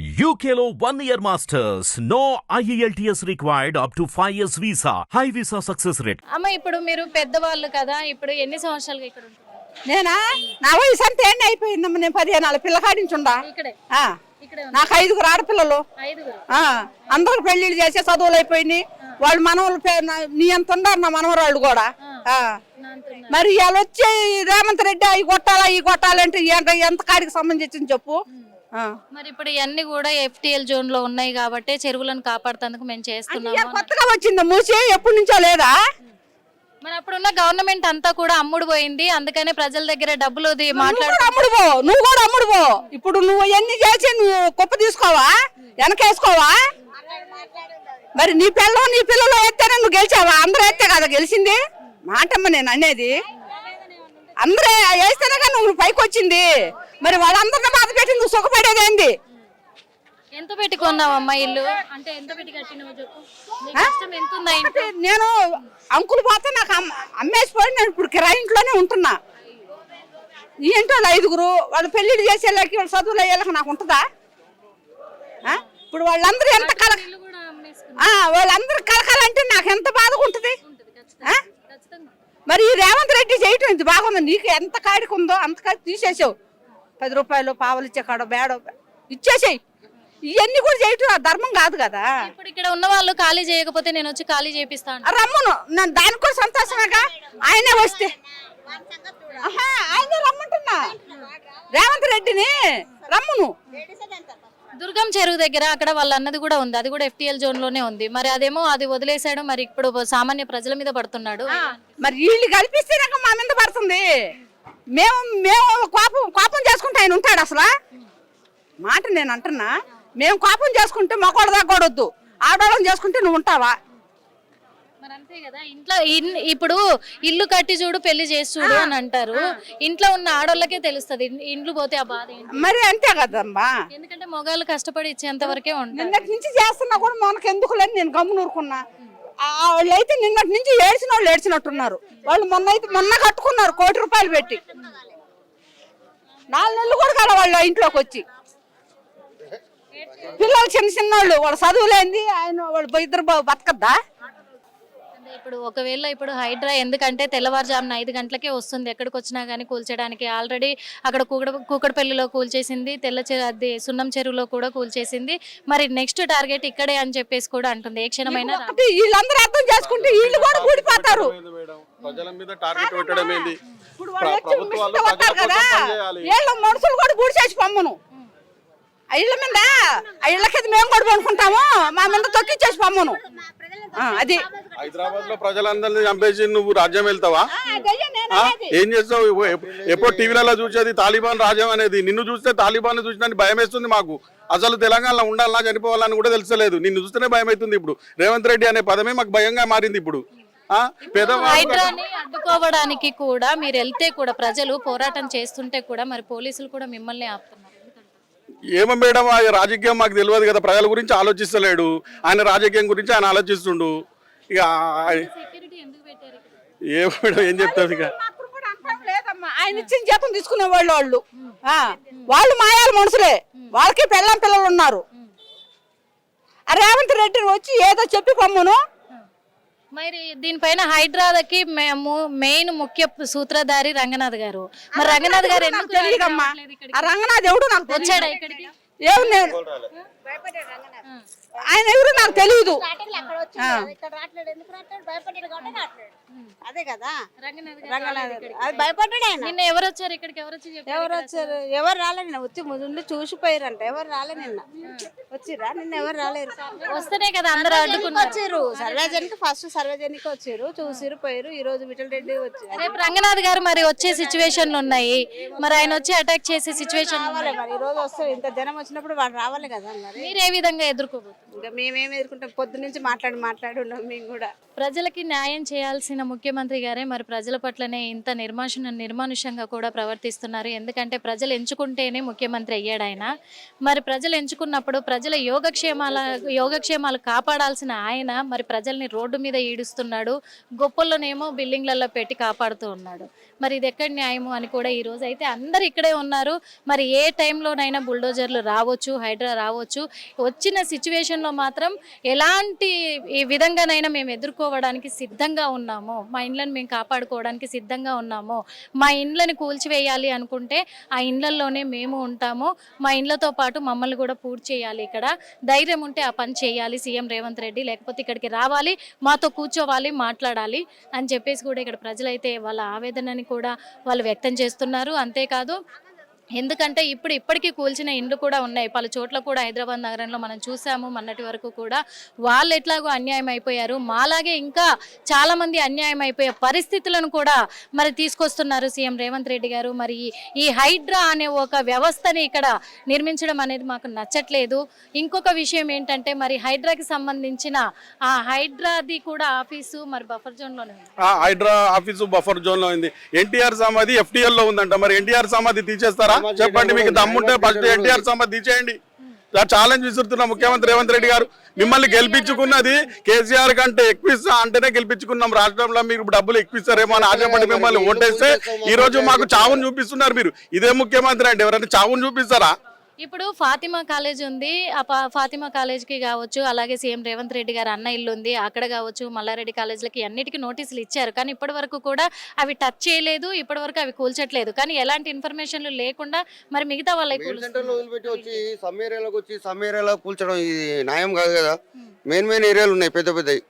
One year masters. No E IELTS required up to 5 years visa. High visa success rate. అమ్మ ఇప్పుడు మీరు పెద్దవాళ్ళు కదా ఇప్పుడు ఎన్ని సంవత్సరాలుగా ఇక్కడ నేనా? నా వయసు అంతా ఏంటి అయిపోయిందమ్మ? నేను పదిహేను నాలుగు పిల్లకాడించుండా ఇక్కడే. ఆ, ఇక్కడే ఉంది. నాకు ఐదుగురు ఆడపిల్లలు. ఐదుగురు. ఆ, అందరికి పెళ్ళిళ్ళు చేసే చదువులు అయిపోయినాయి. వాళ్ళు మనవలు పే- నా- నీ ఎంత ఉన్నారు నా మనవరాళ్ళు కూడా. ఆ. మరి ఇవాళ వచ్చి ఈ రేవంత్ రెడ్డి అవి కొట్టాలా ఈ కొట్టాలంటే ఎంత ఎంత కాడికి సంబంధించింది చెప్పు. మరి ఇప్పుడు ఇవన్నీ కూడా ఎఫ్టిఎల్ జోన్లో ఉన్నాయి కాబట్టి చెరువులను కాపాడుతందుకు మేము ఇవాళ కొత్తగా వచ్చింది మూసి ఎప్పటి నుంచో లేదా? మరి అప్పుడున్న గవర్నమెంట్ అంతా కూడా అమ్ముడు పోయింది. అందుకనే ప్రజల దగ్గర డబ్బులు అమ్ముడు పో నువ్వు కూడా అమ్ముడు పో. ఇప్పుడు నువ్వు ఎన్ని చేసి నువ్వు కుప్ప తీసుకోవా? వెనకేసుకోవా? మరి నీ పిల్లలు నీ పిల్లలు ఎత్తేనే నువ్వు గెలిచావా? అందరూ ఎత్తే కదా గెలిచింది? మాటమ్మ నేను అనేది. అందరూ వేస్తేనే నువ్వు పైకి వచ్చింది మరి వాళ్ళందరినీ బాధ పెట్టి నువ్వు సుఖపడేదేంది ఎంత పెట్టి కొన్నావమ్మా ఇల్లు? అంటే ఎంత పెట్టి కట్టినావు చెప్పు. నీ కష్టం ఎంత ఉందా ఇంట్లో? నేను అంకులు పోతే నాకు అమ్మ- అమ్మేసిపోయి నేను ఇప్పుడు కిరాయి ఇంట్లోనే ఉంటున్నా. వాళ్ళు ఐదుగురు వాళ్ళు పెళ్ళిళ్ళు చేసేళ్ళకి వాళ్ళు చదువులు అయ్యేళ్ళకి నాకు ఉంటుందా? ఆ? ఇప్పుడు వాళ్ళందరూ ఎంత కల ఇల్లు కూడా అమ్మేసుకున్నా. ఆ, వాళ్ళందరూ కలకాలంటే నాకు ఎంత బాధగా ఉంటుంది? ఆ? ఖచ్చితంగా. మరి ఈ రేవంత్ రెడ్డి చేయటం ఇంత బాగుంది. నీకు ఎంత కాడికి ఉందో అంత కాడికి తీసేసావు. పది రూపాయలు పావలు ఇచ్చే కాడ బేడ ఇచ్చేసేయి. ఇవన్నీ కూడా చేయటం ఆ ధర్మం కాదు కదా. ఇప్పుడు ఇక్కడ ఉన్న వాళ్ళు ఖాళీ చేయకపోతే నేను వచ్చి ఖాళీ చేపిస్తాను. రమ్మును. నేను దానికి కూడా సంతోషమేగా? ఆయనే వస్తే. ఆయనే రమ్మంటున్నా. రేవంత్ రెడ్డిని రమ్మును. దుర్గం చెరువు దగ్గర అక్కడ వాళ్ళ అన్నది కూడా ఉంది. అది కూడా ఎఫ్టిఎల్ జోన్లోనే ఉంది. మరి అదేమో అది వదిలేశాడు. మరి ఇప్పుడు సామాన్య ప్రజల మీద పడుతున్నాడు. మరి వీళ్ళు కల్పిస్తేనాక మా మీద పడుతుంది. మేము మేము కోపం కోపం చేసుకుంటే ఆయన ఉంటాడు అసలు? మాట నేను అంటున్నా మేము కోపం చేసుకుంటే మొక్కడు తగ్గొడొద్దు ఆడవాళ్ళని చేసుకుంటే నువ్వు ఉంటావా? మరి అంతే కదా ఇంట్లో ఇప్పుడు ఇల్లు కట్టి చూడు పెళ్ళి చేసి చూడు అని అంటారు. ఇంట్లో ఉన్న ఆడోళ్ళకే తెలుస్తుంది ఇండ్లు పోతే ఆ బాధ మరి అంతే కదమ్మా. ఎందుకంటే మొగాళ్ళు కష్టపడి ఇచ్చేంత వరకే నిన్నటి నుంచి చేస్తున్నా కూడా మనకు ఎందుకు లేదు నేను గమ్మునూరుకున్నా. వాళ్ళు అయితే నిన్నటి నుంచి ఏడ్చిన వాళ్ళు ఏడ్చినట్టున్నారు. వాళ్ళు మొన్న అయితే మొన్న కట్టుకున్నారు కోటి రూపాయలు పెట్టి. నాలుగు నెలలు కూడా కదా వాళ్ళు ఇంట్లోకి వచ్చి. పిల్లలు చిన్న చిన్న వాళ్ళు వాళ్ళు చదువులేంది ఆయన వాళ్ళు ఇద్దరు బతకద్దా? ఇప్పుడు ఒకవేళ ఇప్పుడు హైడ్రా ఎందుకంటే తెల్లవారుజామున ఐదు గంటలకే వస్తుంది. ఎక్కడికి వచ్చినా కానీ కూల్చడానికి ఆల్రెడీ అక్కడ కూకడ కూకడపల్లిలో కూల్చేసింది తెల్ల చెరు అది సున్నం చెరువులో కూడా కూల్చేసింది. మరి నెక్స్ట్ టార్గెట్ ఇక్కడే అని చెప్పేసి కూడా అంటుంది. ఏ క్షణమైనా వీళ్ళందరూ అర్థం చేసుకుంటే వీళ్ళు కూడా కూడిపోతారు. ఏంది మేడం. ప్రజల మీద టార్గెట్ పెట్టడం ఏంది? ఇప్పుడు వాళ్ళు వచ్చి ప్రభుత్వాలు మిషన్ ప్రజల వస్తారు కదా. కోసం పనిచేయాలి వీళ్ళ మనుషులు కూడా గుడిసేసి పమ్మను. ఇళ్ళ మీద ఆ ఇళ్ళ కింద మేము కూడా పడుకుంటాము. మా మీద తొక్కిచ్చేసి పమ్మను. ఆ, అది. హైదరాబాద్లో ప్రజలందరినీ చంపేసి నువ్వు రాజ్యం వెళ్తావా? ఆ, అదయ్యా నేను ఆ? అనేది. ఏం చేస్తావు? ఎప్పు- ఎప్పు- ఎప్పుడు టీవీలలో చూసేది తాలిబాన్ రాజ్యం అనేది. నిన్ను చూస్తే తాలిబాన్ చూసినట్టు భయం వేస్తుంది మాకు. అసలు తెలంగాణలో ఉండాలన్నా చనిపోవాలని కూడా తెలుసలేదు నిన్ను చూస్తేనే భయం అవుతుంది ఇప్పుడు. రేవంత్ రెడ్డి అనే పదమే మాకు భయంగా మారింది ఇప్పుడు. హైడ్రాని అడ్డుకోవడానికి కూడా మీరు వెళ్తే కూడా ప్రజలు పోరాటం చేస్తుంటే కూడా మరి పోలీసులు కూడా మిమ్మల్ని ఆపుతున్నారు? ఏమో మేడం ఆ రాజకీయం మాకు తెలియదు కదా ప్రజల గురించి ఆలోచిస్తలేడు. ఆయన రాజకీయం గురించి ఆయన ఆలోచిస్తుండు. ఇక ఆ- సెక్యూరిటీ ఎందుకు పెట్టారు ఇక్కడ? ఏమో మేడం ఏం చెప్తావు ఇక. ఆయన ఇచ్చిన జీతం తీసుకునే వాళ్ళు వాళ్ళు. ఆ, వాళ్ళు మాయాల మనుషులే. వాళ్ళకి పెళ్ళం పిల్లలు ఉన్నారు. రేవంత్ రెడ్డి వచ్చి ఏదో చెప్పి పమ్మును. మరి దీనిపైన హైడ్రాకి మేము మెయిన్ ముఖ్య సూత్రధారి రంగనాథ్ గారు. మరి రంగనాథ్ గారు ఎందుకు తెలియదమ్మా రంగనాథ్ ఎవడు నాకు. వచ్చాడా ఇక్కడికి? ఏమి ఆయన ఎవరు నాకు తెలియదు. అక్కడ వచ్చిండు. ఇక్కడ రావట్లేడు ఎందుకు రావట్లేడు భయపడ్డాడు కాబట్టి రావట్లేడు అదే కదా. రంగనాథ్ గారు రంగనాథ్ రాలేదు ఇక్కడికి. అది భయపడ్డాడు ఆయన. నిన్న ఎవరు వచ్చారు ఇక్కడికి? ఎవరు వచ్చి చెప్పారు ఎవరు వచ్చారు? ఎవరు రాలే నిన్న. వచ్చి ముందు చూసిపోయారంట. ఎవరు రాలే నిన్న. వచ్చిరా? నిన్న ఎవరు రాలేరు? వస్తేనే కదా అందరూ అడ్డుకున్నారు. వచ్చారు. సర్వేజన్కి ఫస్ట్ సర్వేజన్కి వచ్చారు. చూసిరు పోయారు. ఈ రోజు విఠల్ రెడ్డి వచ్చారు రేపు రంగనాథ్ గారు మరి వచ్చే సిచ్యువేషన్లు ఉన్నాయి. మరి ఆయన వచ్చి అటాక్ చేసే సిచ్యువేషన్ రావాలి మరి. ఈ రోజు వస్తారు ఇంత జనం వచ్చినప్పుడు వాడు రావాలి కదా మరి. మీరు ఏ విధంగా ఎదుర్కోబోతున్నారు? ఇంకా మేమేం ఎదుర్కొంటాం? పొద్దు నుంచి మాట్లాడి మాట్లాడున్నాం మేము కూడా. ప్రజలకి న్యాయం చేయాల్సిన ముఖ్యమంత్రి గారే మరి ప్రజల పట్లనే ఇంత నిర్మాషణ నిర్మానుష్యంగా కూడా ప్రవర్తిస్తున్నారు. ఎందుకంటే ప్రజలు ఎంచుకుంటేనే ముఖ్యమంత్రి అయ్యాడు ఆయన. మరి ప్రజలు ఎంచుకున్నప్పుడు ప్రజల యోగక్షేమాల యోగక్షేమాలు కాపాడాల్సిన ఆయన మరి ప్రజల్ని రోడ్డు మీద ఈడుస్తున్నాడు. గొప్పల్లోనేమో బిల్డింగ్లలో పెట్టి కాపాడుతూ ఉన్నాడు. మరి ఇది ఎక్కడ న్యాయము అని కూడా ఈరోజు అయితే అందరు ఇక్కడే ఉన్నారు. మరి ఏ టైంలోనైనా బుల్డోజర్లు రావచ్చు హైడ్రా రావచ్చు. వచ్చిన సిచ్యువేషన్లో మాత్రం ఎలాంటి ఈ విధంగానైనా మేము ఎదుర్కోవడానికి సిద్ధంగా ఉన్నాము మా ఇండ్లను మేము కాపాడుకోవడానికి సిద్ధంగా ఉన్నాము మా ఇండ్లను కూల్చివేయాలి అనుకుంటే ఆ ఇండ్లలోనే మేము ఉంటాము. మా ఇండ్లతో పాటు మమ్మల్ని కూడా పూర్తి చేయాలి ఇక్కడ. ధైర్యం ఉంటే ఆ పని చేయాలి సీఎం రేవంత్ రెడ్డి. లేకపోతే ఇక్కడికి రావాలి మాతో కూర్చోవాలి మాట్లాడాలి అని చెప్పేసి కూడా ఇక్కడ ప్రజలైతే వాళ్ళ ఆవేదనని కూడా వాళ్ళు వ్యక్తం చేస్తున్నారు. అంతేకాదు ఎందుకంటే ఇప్పుడు ఇప్పటికీ కూల్చిన ఇండ్లు కూడా ఉన్నాయి. పలు చోట్ల కూడా హైదరాబాద్ నగరంలో మనం చూసాము మొన్నటి వరకు కూడా. వాళ్ళు ఎట్లాగో అన్యాయం అయిపోయారు. మాలాగే ఇంకా చాలామంది అన్యాయం అయిపోయే పరిస్థితులను కూడా మరి తీసుకొస్తున్నారు సీఎం రేవంత్ రెడ్డి గారు. మరి ఈ- హైడ్రా అనే ఒక వ్యవస్థని ఇక్కడ నిర్మించడం అనేది మాకు నచ్చట్లేదు. ఇంకొక విషయం ఏంటంటే మరి హైడ్రాకి సంబంధించిన ఆ హైడ్రాది కూడా ఆఫీసు మరి బఫర్ జోన్లోనే లోనే హైడ్రా ఆఫీసు బఫర్ జోన్లో ఉంది. ఎన్టీఆర్ సమాధి ఎఫ్టీఎల్లో ఉందంట. మరి ఎన్టీఆర్ సమాధి తీసేస్తారా? చెప్పండి మీకు దమ్ముంటే ఫస్ట్ ఎన్టీఆర్ సమాధి తీసేయండి. ఛాలెంజ్ విసురుతున్న ముఖ్యమంత్రి రేవంత్ రెడ్డి గారు. మిమ్మల్ని గెలిపించుకున్నది కేసీఆర్ కంటే ఎక్కువ ఇస్తా అంటేనే గెలిపించుకున్నాం. రాష్ట్రంలో మీరు డబ్బులు ఎక్కువ ఇస్తారేమో అని ఆశపడి మిమ్మల్ని ఓటేస్తే ఈ రోజు మాకు చావును చూపిస్తున్నారు మీరు. ఇదే ముఖ్యమంత్రి అంటే ఎవరైనా చావును చూపిస్తారా? ఇప్పుడు ఫాతిమా కాలేజ్ ఉంది. ఆ ఫాతిమా కాలేజ్కి కావచ్చు అలాగే సీఎం రేవంత్ రెడ్డి గారు అన్న ఇల్లు ఉంది. అక్కడ కావచ్చు మల్లారెడ్డి కాలేజ్లకి అన్నిటికీ నోటీసులు ఇచ్చారు. కానీ ఇప్పటి వరకు కూడా అవి టచ్ చేయలేదు. ఇప్పటి వరకు అవి కూల్చట్లేదు. కానీ ఎలాంటి ఇన్ఫర్మేషన్లు లేకుండా మరి మిగతా వాళ్ళకి వచ్చి సమ్ ఏరియాలోకి వచ్చి సమ్ ఏరియాలో కూల్చడం ఇది న్యాయం కాదు కదా. మెయిన్ మెయిన్ ఏరియాలు ఉన్నాయి పెద్ద పెద్దవి.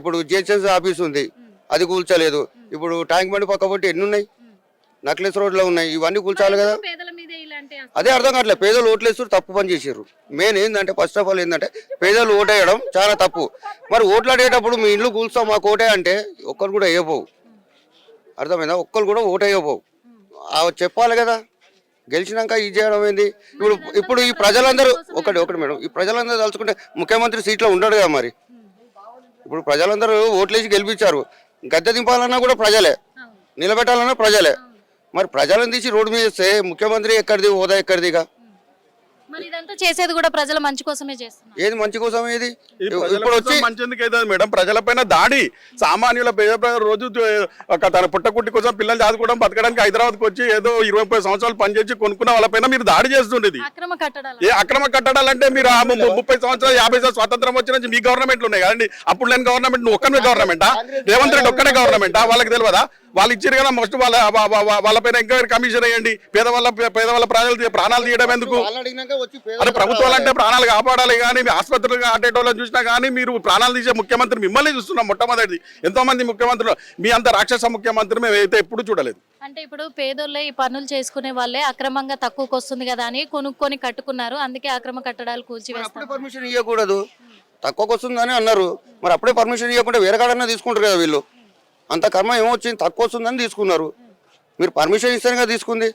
ఇప్పుడు జిహెచ్ఎస్ ఆఫీస్ ఉంది. అది కూల్చలేదు. ఇప్పుడు ట్యాంక్ బండి పక్క పొట్టి ఎన్ని ఉన్నాయి? నక్లెస్ రోడ్లో ఉన్నాయి. ఇవన్నీ కూల్చాలి కదా. అదే అర్థం కావట్లేదు పేదలు ఓట్లేస్తారు తప్పు పని చేసారు మెయిన్ ఏంటంటే ఫస్ట్ ఆఫ్ ఆల్ ఏంటంటే పేదలు ఓటేయడం చాలా తప్పు. మరి ఓట్లు ఆడేటప్పుడు మీ ఇల్లు కూల్స్తాం మాకు ఓటే అంటే ఒక్కరు కూడా వేయపోవు అర్థమైందా? ఒక్కరు కూడా ఓటేయపోవు చెప్పాలి కదా. గెలిచినాక ఇది చేయడం ఏంది? ఇప్పుడు ఇప్పుడు ఈ ప్రజలందరూ ఒకటి ఒకటి మేడం. ఈ ప్రజలందరూ తలుచుకుంటే ముఖ్యమంత్రి సీట్లో ఉండడు కదా మరి. ఇప్పుడు ప్రజలందరూ ఓట్లేసి గెలిపించారు. గద్దె దింపాలన్నా కూడా ప్రజలే. నిలబెట్టాలన్నా ప్రజలే. మరి ప్రజలను తీసి రోడ్డు మీద వేస్తే ముఖ్యమంత్రి ఎక్కడిది హోదా ఎక్కడిదిగా? మరి ఇదంతా చేసేది కూడా ప్రజల మంచి కోసమే చేస్తున్నారు. ఏది మంచి కోసం ఏది? ఇప్పుడు వచ్చి కోసం మంచి ఎందుకు అవుతుంది మేడం? ప్రజలపైన దాడి. సామాన్యుల పేద ప్రజలు రోజు తన పుట్టకుట్టి కోసం పిల్లలు చదువుకోవడం బతకడానికి హైదరాబాద్కి వచ్చి ఏదో ఇరవై ముప్పై సంవత్సరాలు పనిచేసి కొనుక్కున్న వాళ్ళపైన మీరు దాడి చేస్తుండేది. అక్రమ కట్టడాలు. ఏ అక్రమ కట్టడాలంటే మీరు ముప్పై సంవత్సరాలు యాభై సంవత్సరాలు స్వాతంత్రం వచ్చిన నుంచి మీ గవర్నమెంట్లు ఉన్నాయి కదండి. అప్పుడు లేని గవర్నమెంట్ నువ్వు ఒక్కనే గవర్నమెంటా రేవంత్ రెడ్డి ఒక్కనే గవర్నమెంటా వాళ్ళకి తెలియదా వాళ్ళు ఇచ్చారు కదా ఫస్ట్ వాళ్ళ వాళ్ళపైన ఎంక్వైరీ కమిషన్ వేయండి. పేదవాళ్ళ పేదవాళ్ళ ప్రాణాలు ప్రాణాలు తీయడం ఎందుకు? అరే ప్రభుత్వాలు అంటే ప్రాణాలు కాపాడాలి కానీ మీ ఆసుపత్రులు ఆటేటోళ్ళని చూసినా కానీ మీరు ప్రాణాలు తీసే ముఖ్యమంత్రి మిమ్మల్ని చూస్తున్నాం మొట్టమొదటిది. ఎంతో మంది ముఖ్యమంత్రులు మీ అంత రాక్షస ముఖ్యమంత్రి మేము అయితే ఎప్పుడు చూడలేదు. అంటే ఇప్పుడు పేదోళ్ళే ఈ పనులు చేసుకునే వాళ్ళే అక్రమంగా తక్కువకి వస్తుంది కదా అని కొనుక్కొని కట్టుకున్నారు. అందుకే అక్రమ కట్టడాలు కూల్చివేస్తారు పర్మిషన్ ఇవ్వకూడదు తక్కువకి వస్తుందని అన్నారు. మరి అప్పుడే పర్మిషన్ ఇవ్వకుండా వేరే కాడన్నా తీసుకుంటారు కదా వీళ్ళు. అంత కర్మ ఏమొచ్చింది? తక్కువ వస్తుందని తీసుకున్నారు. మీరు పర్మిషన్ ఇస్తేనే కదా తీసుకుంది.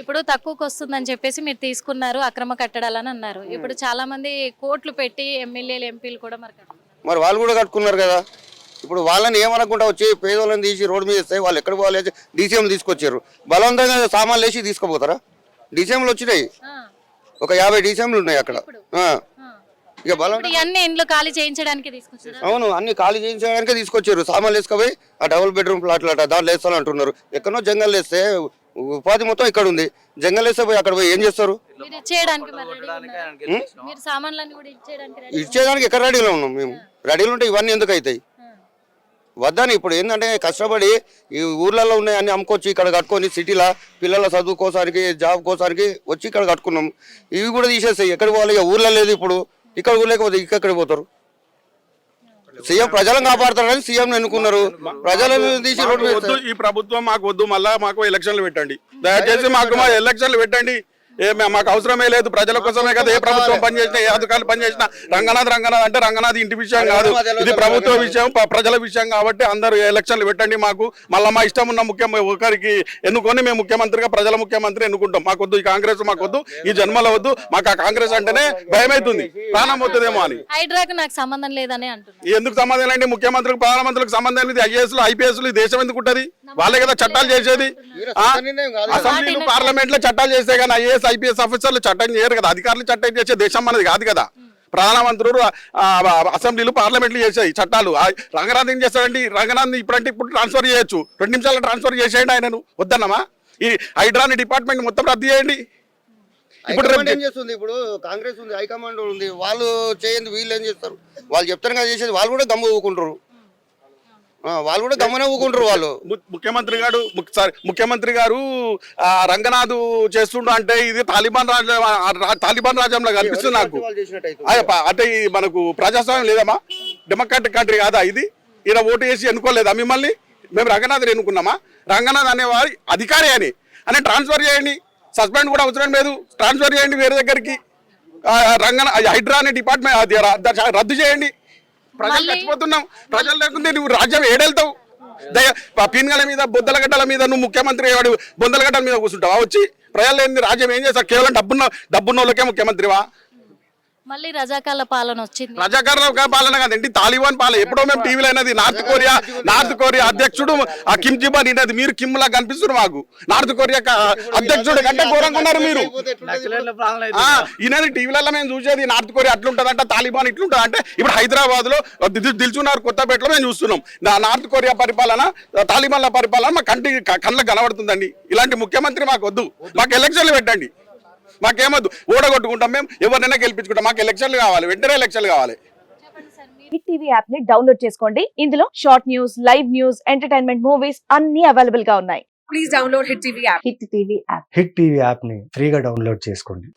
ఇప్పుడు తక్కువకి వస్తుందని చెప్పేసి మీరు తీసుకున్నారు అక్రమ కట్టడాలని అన్నారు. ఇప్పుడు చాలా మంది కోట్లు పెట్టి ఎమ్మెల్యేలు ఎంపీలు కూడా మరి. మరి వాళ్ళు కూడా కట్టుకున్నారు కదా. ఇప్పుడు వాళ్ళని ఏమనకుండా వచ్చి పేదోళ్ళని తీసి రోడ్డు మీద ఇస్తే వాళ్ళు ఎక్కడ పోవాలి డీసీఎం తీసుకొచ్చారు. బలవంతంగా సామాన్లు వేసి తీసుకుపోతారా? డీసీఎంలు వచ్చినాయి. ఒక యాభై డీసీఎంలు ఉన్నాయి అక్కడ. ఇక బలం ఇప్పుడు ఇవన్నీ ఇండ్లు ఖాళీ చేయించడానికి తీసుకొచ్చారు? అవును అన్ని ఖాళీ చేయించడానికే తీసుకొచ్చారు. సామాన్లు వేసుకపోయి ఆ డబుల్ బెడ్రూమ్ ప్లాట్లు అట దాంట్లో వేస్తాను అంటున్నారు. ఎక్కడో జంగల్ వేస్తే ఉపాధి మొత్తం ఇక్కడ ఉంది. జంగల్ వేస్తే పోయి అక్కడ పోయి ఏం చేస్తారు? మీరు ఇచ్చేయడానికి మరి రెడీగా ఉన్నారా? మీరు సామాన్లన్నీ కూడా ఇచ్చేయడానికి రెడీ ఇచ్చేదానికి ఎక్కడ రెడీలో ఉన్నాం మేము? రెడీలో ఉంటే ఇవన్నీ ఎందుకు అవుతాయి? వద్దని ఇప్పుడు ఏంటంటే కష్టపడి ఈ ఊర్లలో ఉన్నాయి అన్ని అమ్ముకొచ్చి ఇక్కడ కట్టుకొని సిటీలో పిల్లల చదువు కోసానికి జాబ్ కోసానికి వచ్చి ఇక్కడ కట్టుకున్నాం. ఇవి కూడా తీసేస్తాయి ఎక్కడ పోవాలి? ఇక ఊర్లో లేదు ఇప్పుడు. ఇక్కడ లేకపోతే ఇక్కడ పోతారు. సీఎం ప్రజలను కాపాడుతారని సీఎం ఎన్నుకున్నారు. ప్రజలను తీసి రోడ్డు ఈ ప్రభుత్వం మాకు వద్దు మళ్ళా మాకు ఎలక్షన్లు పెట్టండి. దయచేసి మాకు మా ఎలక్షన్లు పెట్టండి. ఏ మాకు అవసరమే లేదు. ప్రజల కోసమే కదా ఏ ప్రభుత్వం పనిచేసినా ఏ అధికారులు పనిచేసినా రంగనాథ్ రంగనాథ్ అంటే రంగనాథ్ ఇంటి విషయం కాదు. ఇది ప్రభుత్వ విషయం ప్రజల విషయం కాబట్టి అందరూ ఎలక్షన్లు పెట్టండి మాకు. మళ్ళీ మా ఇష్టం ఉన్న ముఖ్య ఒకరికి ఎన్నుకొని మేము ముఖ్యమంత్రిగా ప్రజల ముఖ్యమంత్రి ఎన్నుకుంటాం. మాకొద్దు ఈ కాంగ్రెస్ మాకొద్దు ఈ జన్మలో వద్దు. మాకు ఆ కాంగ్రెస్ అంటేనే భయం అవుతుంది ప్రాణం అవుతుందేమో అని. హైడ్రాకు నాకు సంబంధం లేదని ఎందుకు సంబంధం లేండి ముఖ్యమంత్రికి ప్రధానమంత్రికి సంబంధం లేదు. ఐఏఎస్ ఐపీఎస్ ఈ దేశం ఎందుకు ఉంటది వాళ్ళే కదా చట్టాలు చేసేది. అసెంబ్లీలు పార్లమెంట్లో చట్టాలు చేస్తే కానీ ఐఏఎస్ ఐపీఎస్ ఆఫీసర్లు చట్టం చేయరు కదా. అధికారులు చట్టం చేసే దేశం మనది కాదు కదా. ప్రధానమంత్రులు అసెంబ్లీలు పార్లమెంట్లు చేసాయి చట్టాలు. రంగనాథ్ ఏం చేస్తాడండి? రంగనాథ్ ఇప్పుడంటే ఇప్పుడు ట్రాన్స్ఫర్ చేయొచ్చు. రెండు నిమిషాలు ట్రాన్స్ఫర్ చేసేయండి ఆయనను. వద్దన్నమా? ఈ హైడ్రాని డిపార్ట్మెంట్ మొత్తం రద్దు చేయండి. ఇప్పుడు ఏం చేస్తుంది? ఇప్పుడు కాంగ్రెస్ ఉంది హైకమాండ్ ఉంది. వాళ్ళు చేయండి వీళ్ళు ఏం చేస్తారు? వాళ్ళు చెప్తారు కదా చేసేది వాళ్ళు కూడా గమ్ము ఊకుంటారు. వాళ్ళు కూడా గమ్మనే ఊకుంటారు వాళ్ళు. ముఖ్యమంత్రి గారు ముఖ్య- సారీ, ముఖ్యమంత్రి గారు రంగనాథ్ చేస్తుండ అంటే ఇది తాలిబాన్ రాజ్యం తాలిబాన్ రాజ్యంలో కనిపిస్తుంది నాకు. అంటే మనకు ప్రజాస్వామ్యం లేదమ్మా. డెమోక్రాటిక్ కంట్రీ కాదా ఇది? ఈయన ఓటు వేసి ఎన్నుకోలేదా మిమ్మల్ని? మేము రంగనాథ్ ఎన్నుకున్నామా? రంగనాథ్ అనేవారి అధికారి అని. అని ట్రాన్స్ఫర్ చేయండి. సస్పెండ్ కూడా అవసరం లేదు. ట్రాన్స్ఫర్ చేయండి వేరే దగ్గరికి. రంగన హైడ్రా అనే డిపార్ట్మెంట్ రద్దు చేయండి. ప్రజలు చచ్చిపోతున్నాం. ప్రజలు లేకుంటే నువ్వు రాజ్యం ఏడెళ్తావు. దయ పీన్గల మీద బొద్దల గడ్డల మీద నువ్వు ముఖ్యమంత్రి వాడు బొందల గడ్డల మీద కూర్చుంటావా? వచ్చి ప్రజలు రాజ్యం ఏం చేస్తావు? కేవలం డబ్బున్న డబ్బున్న వాళ్ళకే ముఖ్యమంత్రివా? మళ్ళీ రజాకాల పాలన వచ్చింది. రజాకారుల పాలన కాదండి తాలిబాన్ పాలన. ఎప్పుడో మేము టీవీలో అయినది నార్త్ కొరియా నార్త్ కొరియా అధ్యక్షుడు ఆ కిమ్ జిబాన్ ఇనది మీరు కిమ్ లా కనిపిస్తున్నారు మాకు. నార్త్ కొరియా అధ్యక్షుడు కంటే ఘోరంగా ఉన్నారు మీరు. ఈయనది టీవీలలో మేము చూసేది నార్త్ కొరియా అట్లుంటదంట తాలిబాన్ ఇట్లుంటది అంటే ఇప్పుడు హైదరాబాద్లో దిల్చున్నారు కొత్తపేటలో మేము చూస్తున్నాం. నా నార్త్ కొరియా పరిపాలన తాలిబాన్ల పరిపాలన మా కంటి కళ్ళకు కనబడుతుందండి. ఇలాంటి ముఖ్యమంత్రి మాకు వద్దు. మాకు ఎలక్షన్లు పెట్టండి. మాకేమొద్దు. ఓడగొట్టుకుంటాం మేము ఎవరినైనా గెలిపించుకుంటాం. మాకు ఎలక్షన్లు కావాలి వెంటనే ఎలక్షన్లు కావాలి. హిట్ టీవీ యాప్ని డౌన్లోడ్ చేసుకోండి. ఇందులో short news live news entertainment movies అన్ని అవైలబుల్గా ఉన్నాయి. Please download Hit TV app. Hit TV app. Hit TV యాప్ని ఫ్రీగా డౌన్లోడ్ చేసుకోండి.